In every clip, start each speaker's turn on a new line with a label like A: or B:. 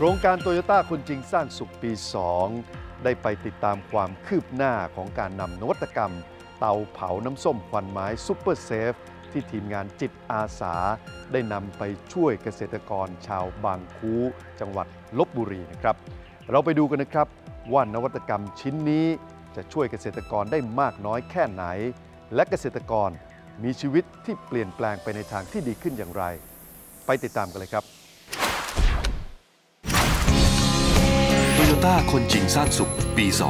A: โครงการโตโยต้าคนจริงสร้างสุขปี 2 ได้ไปติดตามความคืบหน้าของการนำนวัตกรรม เตาเผาน้ำส้มควันไม้ซูเปอร์เซฟที่ทีมงานจิตอาสา ได้นำไปช่วยเกษตรกรชาวบางคูจังหวัดลบบุรีนะครับ เราไปดูกันนะครับว่านวัตกรรมชิ้นนี้จะช่วยเกษตรกรได้มากน้อยแค่ไหน และเกษตรกรมีชีวิตที่เปลี่ยนแปลงไปในทางที่ดีขึ้นอย่างไร ไปติดตามกันเลยครับ
B: โตโยต้าคนจริงสร้างสุข ปี 2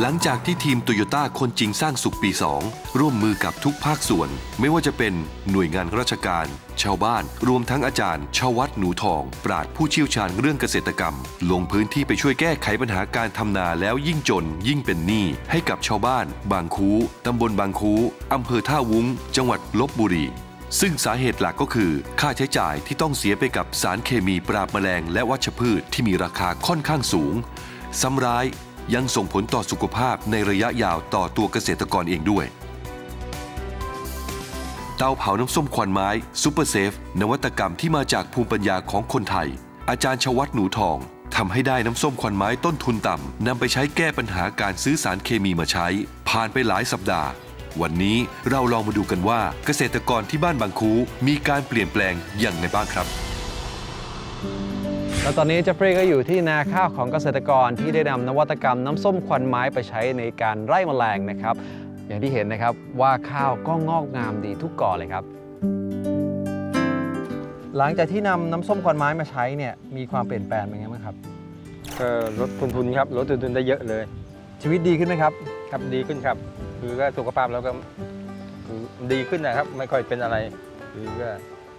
B: หลังจากที่ทีมโตโยต้าคนจริงสร้างสุขปี 2 ร่วมมือกับทุกภาคส่วน ไม่ว่าจะเป็นหน่วยงานราชการ ชาวบ้าน รวมทั้งอาจารย์ ชาววัดหนูทอง ปราดผู้เชี่ยวชาญเรื่องเกษตรกรรม ลงพื้นที่ไปช่วยแก้ไขปัญหาการทำนาแล้วยิ่งจน ยิ่งเป็นหนี้ให้กับชาวบ้าน บางคูตำบลบางคูอำเภอท่าวุ้ง จังหวัดลบบุรี ซึ่งสาเหตุหลักก็คือ ค่าใช้จ่ายที่ต้องเสียไปกับสารเคมีปราบแมลง และวัชพืชที่มีราคาค่อนข้างสูง ซ้ำร้ายยังส่งผลต่อสุขภาพในระยะยาวต่อตัวเกษตรกรเองด้วย เตาเผาน้ำส้มควันไม้ซูเปอร์เซฟนวัตกรรมที่มาจากภูมิปัญญาของคนไทย อาจารย์ชวัตหนูทองทำให้ได้น้ำส้มควันไม้ต้นทุนต่ำนำไปใช้แก้ปัญหาการซื้อสารเคมีมาใช้ ผ่านไปหลายสัปดาห์ วันนี้เราลองมาดูกันว่าเกษตรกรที่บ้านบางคูมีการเปลี่ยนแปลงอย่างไรบ้างครับ
C: แล้วตอนนี้เจฟฟรีย์ก็อยู่ที่นาข้าวของเกษตรกรที่ได้นำนวัตกรรมน้ำส้มควันไม้ไปใช้ในการไล่แมลงนะครับ อย่างที่เห็นนะครับว่าข้าวก็งอกงามดีทุกก่อเลยครับ หลังจากที่นำน้ำส้มควันไม้มาใช้เนี่ยมีความเปลี่ยนแปลงเป็นไงบ้างครับ
D: ก็ลดต้นทุนครับลดต้นทุนได้เยอะเลย
C: ชีวิตดีขึ้นไหมครับ
D: ครับดีขึ้นครับ คือก็สุขภาพเราก็คือดีขึ้นนะครับ ไม่ค่อยเป็นอะไร คือก็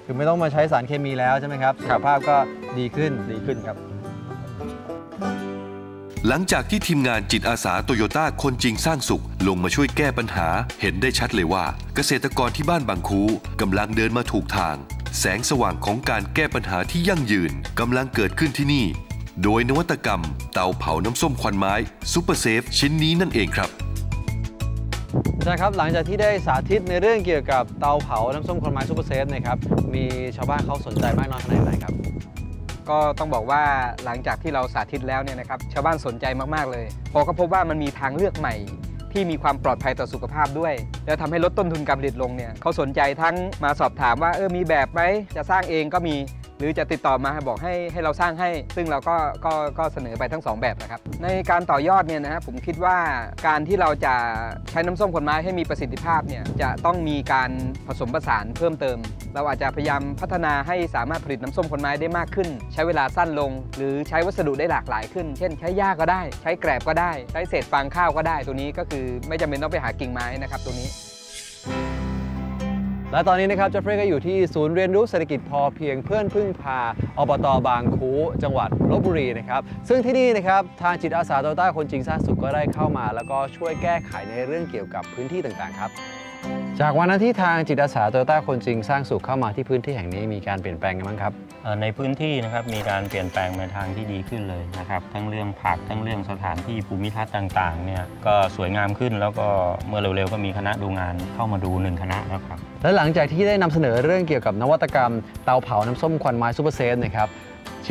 C: คือไม่ต้องมาใช้สารเคมีแล้วใช่ไหมครับสุ
D: ครั
C: ข
D: บ
C: ภาพก็ดีขึ้น
D: ดีขึ้นครับ
B: หลังจากที่ทีมงานจิตอาสาโตโยต้าคนจริงสร้างสุข ลงมาช่วยแก้ปัญหา เห็นได้ชัดเลยว่า เกษตรกรที่บ้านบางคูกำลังเดินมาถูกทาง แสงสว่างของการแก้ปัญหาที่ยั่งยืนกำลังเกิดขึ้นที่นี่ โดยนวัตกรรม เตาเผาน้ำส้มควันไม้ซูเปอร์เซฟชิ้นนี้นั่นเองครับ
C: อาจารย์ครับหลังจากที่ได้สาธิตในเรื่องเกี่ยวกับเตาเผาน้ำส้มคนไม้ซูเปอร์เซฟนะครับมีชาวบ้านเขาสนใจมากน้อยขนาดไหนครับ
E: ก็ต้องบอกว่าหลังจากที่เราสาธิตแล้วเนี่ยนะครับชาวบ้านสนใจมากๆเลยเพอก็พบว่ามันมีทางเลือกใหม่ ที่มีความปลอดภัยต่อสุขภาพด้วย แล้วทำให้ลดต้นทุนการผลิตลงเนี่ยเขาสนใจทั้งมาสอบถามว่าเออมีแบบไหมจะสร้างเองก็มี หรือจะติดต่อมาบอกให้ให้เราสร้างให้ ซึ่งเราก็ก็ก็เสนอไปทั้งสองแบบนะครับ ในการต่อยอดเนี่ยนะฮะผมคิดว่าการที่เราจะใช้น้ำส้มขนไม้ให้มีประสิทธิภาพเนี่ยจะต้องมีการผสมผสานเพิ่มเติม เราอาจจะพยายามพัฒนาให้สามารถผลิตน้ำส้มขนไม้ได้มากขึ้น ใช้เวลาสั้นลง หรือใช้วัสดุได้หลากหลายขึ้น เช่น ใช้หญ้าก็ได้ ใช้แกลบก็ได้ ใช้เศษฟางข้าวก็ได้ ตัวนี้ก็คือไม่จำเป็นต้องไปหากิ่งไม้นะครับตัวนี้
C: และตอนนี้นะครับเจฟเฟรย์ก็อยู่ที่ศูนย์เรียนรู้เศรษฐกิจพอเพียงเพื่อนพึ่งพาอบตบางคูจังหวัดลบบุรีนะครับซึ่งที่นี่นะครับทางจิตอาสาโตต้าคนจริงสร้างสุขก็ได้เข้ามา แล้วก็ช่วยแก้ไขในเรื่องเกี่ยวกับพื้นที่ต่างๆครับ จากวันนั้นที่ทางจิตอาสาโตโยต้าคนจริงสร้างสุขเข้ามาที่พื้นที่แห่งนี้มีการเปลี่ยนแปลงกันบ้างครับ
F: เอ่อในพื้นที่นะครับมีการเปลี่ยนแปลงในทางที่ดีขึ้นเลยนะครับทั้งเรื่องผักทั้งเรื่องสถานที่ภูมิทัศน์ต่างๆเนี่ยก็สวยงามขึ้นแล้วก็เมื่อเร็วๆก็มีคณะดูงานเข้ามาดูหนึ่งคณะแล้วครับ
C: และหลังจากที่ได้นำเสนอเรื่องเกี่ยวกับนวัตกรรมเตาเผาน้ำส้มควันไม้ซูเปอร์เซฟนะครับ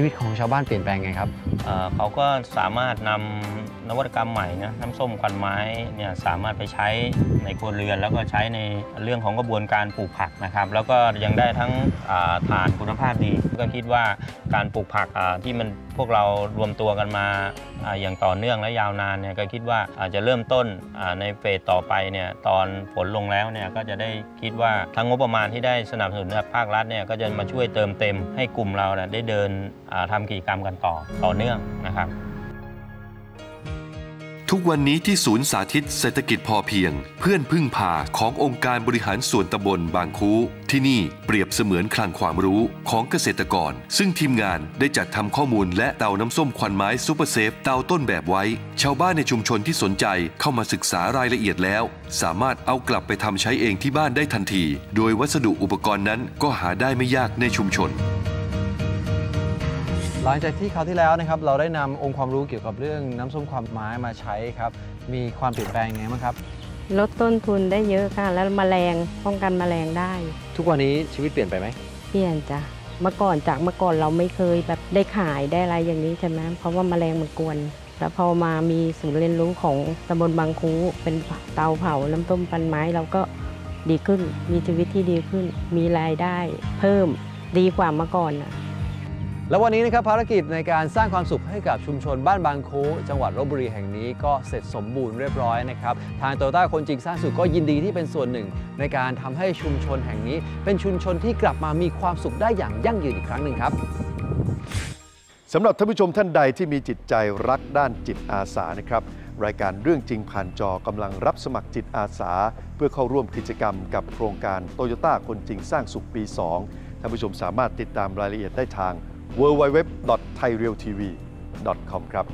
C: ชีวิตของชาวบ้านเปลี่ยนแปลงไงครับ
F: เเขาก็สามารถนำนวัตกรรมใหม่นะน้ำส้มควันไม้เนี่ยสามารถไปใช้ในครัวเรือน แล้วก็ใช้ในเรื่องของกระบวนการปลูกผักนะครับ แล้วก็ยังได้ทั้งฐานคุณภาพดี ก็คิดว่าการปลูกผักที่มันพวกเรารวมตัวกันมาออย่างต่อเนื่องและยาวนานเนี่ยก็คิดว่าอาจจะเริ่มต้นในเฟสต่อไปเนี่ยตอนฝนลงแล้วเนี่ยก็จะได้คิดว่าทั้งงบประมาณที่ได้สนับสนุนจากภาครัฐเนี่ยก็จะมาช่วยเติมเต็มให้กลุ่มเราเนี่ยได้เดินทำกิจกรรมกันต่อต่อเนื่องนะครับ
B: ทุกวันนี้ที่ศูนย์สาธิตเศรษฐกิจพอเพียง เพื่อนพึ่งพาขององค์การบริหารส่วนตำบลบางคูที่นี่เปรียบเสมือนคลังความรู้ของเกษตรกร ซึ่งทีมงานได้จัดทำข้อมูลและเตาน้ำส้มควันไม้ซูเปอร์เซฟเตาต้นแบบไว้ ชาวบ้านในชุมชนที่สนใจเข้ามาศึกษารายละเอียดแล้ว สามารถเอากลับไปทำใช้เองที่บ้านได้ทันที โดยวัสดุอุปกรณ์นั้นก็หาได้ไม่ยากในชุมชน
C: หลังจากที่คราวที่แล้วนะครับเราได้นำองค์ความรู้เกี่ยวกับเรื่องน้ำส้มควันไม้มาใช้ครับ มีความเปลี่ยนแปลงยังไงบ้างครับ
G: ลดต้นทุนได้เยอะค่ะ แล้วแมลงป้องกันแมลงได้
C: ทุกวันนี้ชีวิตเปลี่ยนไปไหม
G: เปลี่ยนจ้ะเมื่อก่อนจากเมื่อก่อนเราไม่เคยแบบได้ขายได้อะไรอย่างนี้ใช่ไหมเพราะว่าแมลงมันกวน แล้วพอมามีศูนย์เรียนรู้ของตำบลบางคูเป็นเตาเผาน้ำต้มปันไม้เราก็ดีขึ้น มีชีวิตที่ดีขึ้น มีรายได้ เพิ่มดีกว่าเมื่อก่อนน่ะ
C: แล้ววันนี้นะครับภารกิจในการสร้างความสุขให้กับชุมชนบ้านบางคูจังหวัดลบบุรีแห่งนี้ก็เสร็จสมบูรณ์เรียบร้อยนะครับทางโตโยต้าคนจริงสร้างสุขก็ยินดีที่เป็นส่วนหนึ่ง ในการทำให้ชุมชนแห่งนี้ เป็นชุมชนที่กลับมามีความสุขได้อย่างยั่งยืนอีกครั้งหนึ่งครับ
A: สำหรับท่านผู้ชมท่านใดที่มีจิตใจรักด้านจิตอาสานะครับรายการเรื่องจริงผ่านจอกำลังรับสมัครจิตอาสา เพื่อเข้าร่วมกิจกรรมกับโครงการโตโยต้าคนจริงสร้างสุขปี 2 ท่านผู้ชมสามารถติดตามรายละเอียดได้ทาง www.thairealtv.com ครับ